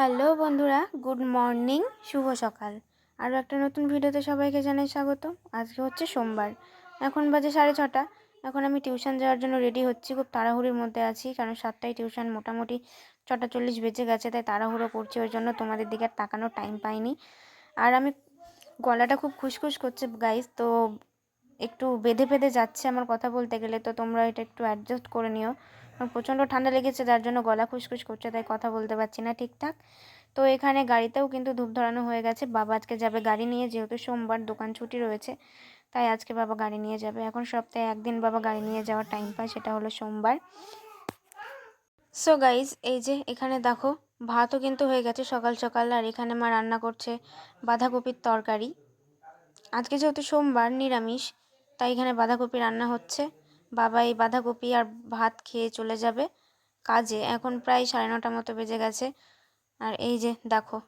Hello বন্ধুরা, good morning, শুভ সকাল। আরও একটা নতুন ভিডিওতে সবাইকে জানাই স্বাগত আজকে হচ্ছে সোমবার, এখন বাজে সাড়ে ছটা। এখন আমি টিউশন যাওয়ার জন্য রেডি হচ্ছি, খুব তাড়াহুড়ির মধ্যে আছি, কারণ সাতটায় টিউশন মোটামুটি ছটা চল্লিশ বেজে গেছে, তাই তাড়াহুড়ো করছি, ওই জন্য তোমাদের দিকে আর তাকানোর টাইম পাইনি। আর আমি গলাটা খুব খুসখুস করছে গাইস তো একটু বেঁধে বেঁধে যাচ্ছে আমার কথা বলতে গেলে, তো তোমরা এটা একটু অ্যাডজাস্ট করে নিও। প্রচণ্ড ঠান্ডা লেগেছে, যার জন্য গলা খুসখুস করছে, তাই কথা বলতে পারছি না ঠিকঠাক। তো এখানে গাড়িতেও কিন্তু ধূপ ধরানো হয়ে গেছে। বাবা আজকে যাবে গাড়ি নিয়ে, যেহেতু সোমবার দোকান ছুটি রয়েছে, তাই আজকে বাবা গাড়ি নিয়ে যাবে। এখন সপ্তাহে একদিন বাবা গাড়ি নিয়ে যাওয়ার টাইম পায়, সেটা হলো সোমবার। সো গাইজ এই যে এখানে দেখো, ভাতও কিন্তু হয়ে গেছে সকাল সকাল, আর এখানে মা রান্না করছে বাঁধাকপির তরকারি। আজকে যেহেতু সোমবার নিরামিষ, তাই এখানে বাঁধাকপি রান্না হচ্ছে। বাবা এই বাঁধাকপি আর ভাত খেয়ে চলে যাবে কাজে। এখন প্রায় সাড়ে নটা মতো বেজে গেছে। আর এই যে দেখো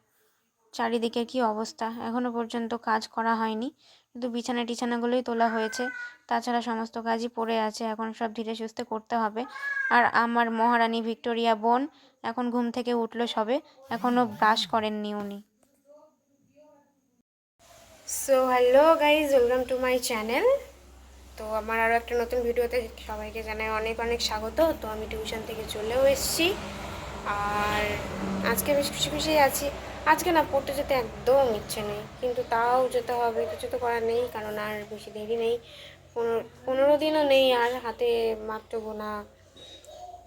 চারিদিকে কি অবস্থা? এখনও পর্যন্ত কাজ করা হয়নি। শুধু বিছানা টিছানাগুলোই তোলা হয়েছে। তাছাড়া সমস্ত কাজই পড়ে আছে। এখন সব ধীরে সুস্থে করতে হবে। আর আমার মহারানী ভিক্টোরিয়া বোন এখন ঘুম থেকে উঠল সবে। এখনও ব্রাশ করেননি উনি। So hello guys welcome to my channel তো আমার আরও একটা নতুন ভিডিওতে সবাইকে জানাই অনেক অনেক স্বাগত। তো আমি টিউশন থেকে চলেও এসেছি। আর আজকে বেশ খুশি খুশি আছি। আজকে না পড়তে যেতে একদম ইচ্ছে নেই, কিন্তু তাও যেতে হবে, কিছু তো করার নেই, কারণ আর বেশি দেরি নেই। পনেরো পনেরো দিনও নেই আর হাতে মাত্র গোনা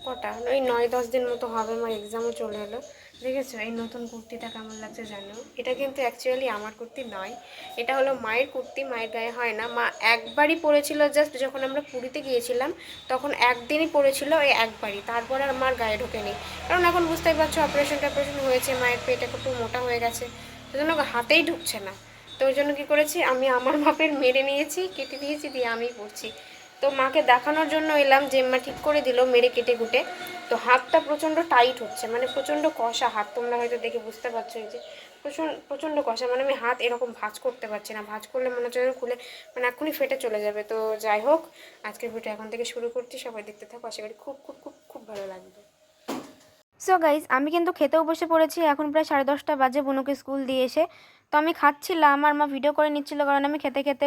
কটা ওই নয়, দশ দিন মতো হবে, আমার এক্সামও চলে এলো। দেখেছ? এই নতুন কুর্তিটা কেমন লাগছে জানো? এটা কিন্তু অ্যাকচুয়ালি আমার কুর্তি নয়। এটা হলো মায়ের কুর্তি, মায়ের গায়ে হয় না। মা একবারই পরেছিল জাস্ট যখন আমরা পুরীতে গিয়েছিলাম, তখন একদিনই পরেছিল ওই একবারই। তারপর আর আমার গায়ে ঢোকেনি। কারণ এখন বুঝতেই পারছ অপারেশন টপারেশন হয়েছে, মায়ের পেট একটু মোটা হয়ে গেছে। সেজন্য হাতেই ঢুকছে না। তো ওই জন্য কী করেছি, আমি আমার মাপের মেরে নিয়েছি, কেটে দিয়েছি, দিয়ে আমি পরছি। তো মাকে দেখানোর জন্য এলাম, যে মা ঠিক করে দিল মেরে কেটে কুটে। তো হাতটা প্রচণ্ড টাইট হচ্ছে মানে প্রচণ্ড কষা হাত, তোমরা হয়তো দেখে বুঝতে পারছ এই যে। প্রচণ্ড প্রচণ্ড কষা মানে আমি হাত এরকম ভাঁজ করতে পারছি না, ভাঁজ করলে মনে হচ্ছে খুলে মানে এখনই ফেটে চলে যাবে। তো যাই হোক, আজকের ভিডিও এখন থেকে শুরু করছি, সবাই দেখতে থাকো, আশা করি খুব খুব খুব খুব ভালো লাগবে। সো গাইজ আমি কিন্তু খেতেও বসে পড়েছি। এখন প্রায় সাড়ে দশটা বাজে বুনুকে স্কুল দিয়ে এসে। তো আমি খাচ্ছিলাম আর মা ভিডিও করে নিচ্ছিল কারণ আমি খেতে খেতে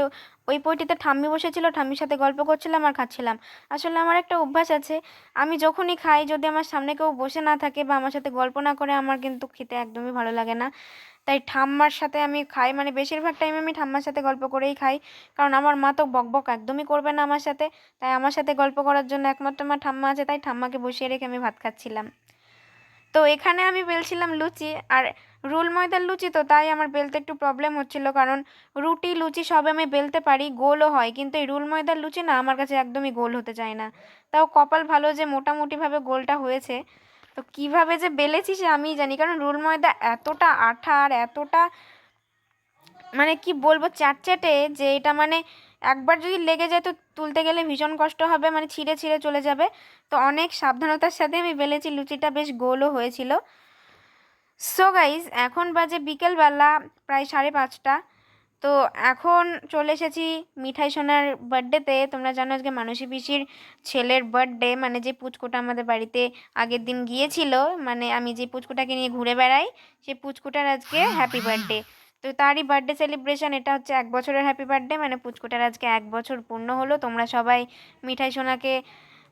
ওই বইটিতে ঠাম্মি বসেছিল, ঠাম্মির সাথে গল্প করছিলাম আর খাচ্ছিলাম। আসলে আমার একটা অভ্যাস আছে, আমি যখনই খাই, যদি আমার সামনে কেউ বসে না থাকে বা আমার সাথে গল্প না করে, আমার কিন্তু খেতে একদমই ভালো লাগে না। তাই ঠাম্মার সাথে আমি খাই মানে বেশিরভাগ টাইম আমি ঠাম্মার সাথে গল্প করেই খাই। কারণ আমার মা তো বকবক একদমই করবে না আমার সাথে। তাই আমার সাথে গল্প করার জন্য একমাত্র আমার ঠাম্মা আছে, তাই ঠাম্মাকে বসিয়ে রেখে আমি ভাত খাচ্ছিলাম। তো এখানে আমি বেলছিলাম লুচি আর রুল ময়দার লুচি তো তাই আমার বেলতে একটু প্রবলেম হচ্ছিল কারণ রুটি, লুচি সব আমি বেলতে পারি, গোলও হয় কিন্তু এই রুল ময়দার লুচি না আমার কাছে একদমই গোল হতে চায় না। তাও কপাল ভালো যে মোটামুটিভাবে গোলটা হয়েছে। তো কীভাবে যে বেলেছি সে আমিই জানি কারণ রুল ময়দা এতটা আঠা আর এতটা মানে কি বলব, চ্যাটচ্যাটে যে এটা মানে একবার যদি লেগে যায় তো তুলতে গেলে ভীষণ কষ্ট হবে মানে ছিঁড়ে ছিঁড়ে চলে যাবে। তো অনেক সাবধানতার সাথে আমি বেলেছি লুচিটা বেশ গোলও হয়েছিল। সো গাইজ এখন বাজে বিকেলবেলা, প্রায় সাড়ে পাঁচটা। তো এখন চলে এসেছি মিঠাই সোনার বার্থডেতে তোমরা জানো আজকে মানসী পিসির ছেলের বার্থডে মানে যে পুচকুটা আমাদের বাড়িতে আগের দিন গিয়েছিল মানে আমি যে পুচকুটাকে নিয়ে ঘুরে বেড়াই সেই পুচকুটার আজকে হ্যাপি বার্থডে তো তারই বার্থডে সেলিব্রেশন এটা হচ্ছে এক বছরের হ্যাপি বার্থডে মানে পুচকুটার আজকে এক বছর পূর্ণ হলো। তোমরা সবাই মিঠাই সোনাকে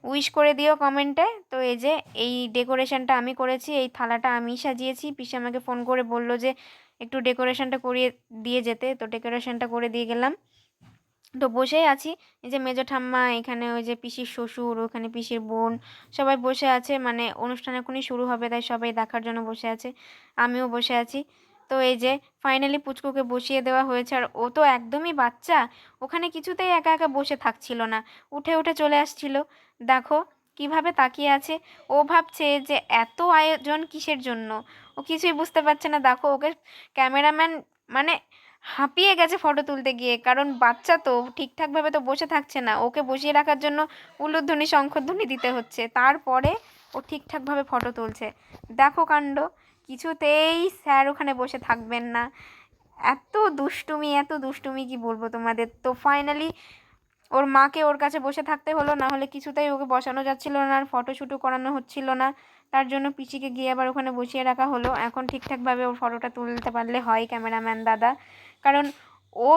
উইশ করে দিও কমেন্টে তো এই যে, এই ডেকোরেশনটা আমি করেছি, এই থালাটা আমি সাজিয়েছি। পিসে আমাকে ফোন করে বলল যে, একটু ডেকোরেশনটা করিয়ে দিয়ে যেতে। তো ডেকোরেশনটা করে দিয়ে গেলাম। তো বসেই আছি। এই যে মেজো ঠাম্মা, এখানে ওই যে পিসির শ্বশুর, ওখানে পিসির বোন, সবাই বসে আছে। মানে অনুষ্ঠান এখনই শুরু হবে, তাই সবাই দেখার জন্য বসে আছে। আমিও বসে আছি। তো এই যে ফাইনালি পুচকুকে বসিয়ে দেওয়া হয়েছে আর ও তো একদমই বাচ্চা। ওখানে কিছুতেই একা একা বসে থাকছিল না। উঠে উঠে চলে আসছিল। দেখো কীভাবে তাকিয়ে আছে। ও ভাবছে যে এত আয়োজন কিসের জন্য? ও কিছুই বুঝতে পারছে না। দেখো ওকে ক্যামেরাম্যান মানে হাঁপিয়ে গেছে ফটো তুলতে গিয়ে। কারণ বাচ্চা তো ঠিকঠাকভাবে তো বসে থাকছে না। ওকে বসিয়ে রাখার জন্য উলুধ্বনি, শঙ্খধ্বনি দিতে হচ্ছে। তারপরে ও ঠিকঠাকভাবে ফটো তুলছে। দেখো কাণ্ড। কিছুতেই স্যার ওখানে বসে থাকবেন না। এত দুষ্টুমি এত দুষ্টুমি কি বলব তোমাদের? তো ফাইনালি ওর মাকে ওর কাছে বসে থাকতে হলো, না হলে কিছুতেই ওকে বসানো যাচ্ছিল না, আর ফটোশ্যুটও করানো হচ্ছিল না। তার জন্য পিসিকে গিয়ে আবার ওখানে বসিয়ে রাখা হলো। এখন ঠিকঠাকভাবে ওর ফটোটা তুলতে পারলে হয় ক্যামেরাম্যান দাদা। কারণ ও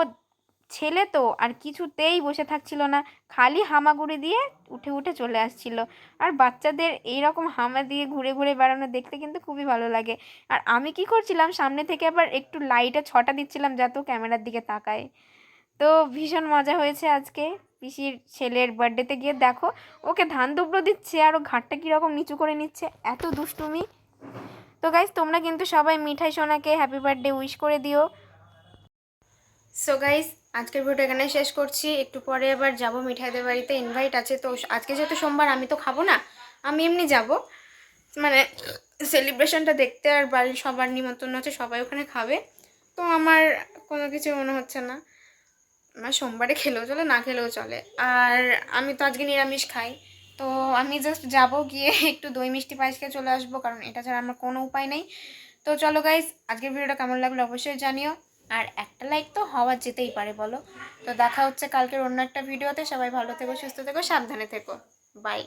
ছেলে তো আর কিছুতেই বসে থাকছিল না। খালি হামাগুড়ি দিয়ে উঠে উঠে চলে আসছিল। আর বাচ্চাদের এই রকম হামা দিয়ে ঘুরে ঘুরে বেড়ানো দেখতে কিন্তু খুবই ভালো লাগে। আর আমি কি করছিলাম, সামনে থেকে আবার একটু লাইটে ছটা দিচ্ছিলাম যাতে ক্যামেরার দিকে তাকায়। তো ভীষণ মজা হয়েছে আজকে। পিসির ছেলের বার্থডেতে গিয়ে দেখো, ওকে ধান দুবড়ো দিচ্ছে আর ও ঘাটটা কীরকম নিচু করে নিচ্ছে, এত দুষ্টুমি। তো গাইজ তোমরা কিন্তু সবাই মিঠাই সোনাকে হ্যাপি বার্থডে উইশ করে দিও। সো গাইজ আজকের ভিডিও এখানে শেষ করছি। একটু পরে আবার যাব মিঠাইদের বাড়িতে ইনভাইট আছে। তো আজকে যেহেতু সোমবার, আমি তো খাব না, আমি এমনি যাব। মানে সেলিব্রেশনটা দেখতে আর বাড়ির সবার নিমন্ত্রণ আছে সবাই ওখানে খাবে। তো আমার কোনো কিছু মনে হচ্ছে না। আমার সোমবারে খেলেও চলে, না খেলেও চলে। আর আমি তো আজকে নিরামিষ খাই। তো আমি জাস্ট যাব গিয়ে একটু দই মিষ্টি পায়েস খেয়ে চলে আসব, কারণ এটা ছাড়া আমার কোনো উপায় নেই। তো চলো গাইজ আজকের ভিডিওটা কেমন লাগল অবশ্যই জানিও। আর একটা লাইক তো হওয়া যেতেই পারে, বলো। তো দেখা হচ্ছে কালকের অন্য একটা ভিডিওতে সবাই ভালো থেকো, সুস্থ থেকো, সাবধানে থেকো। বাই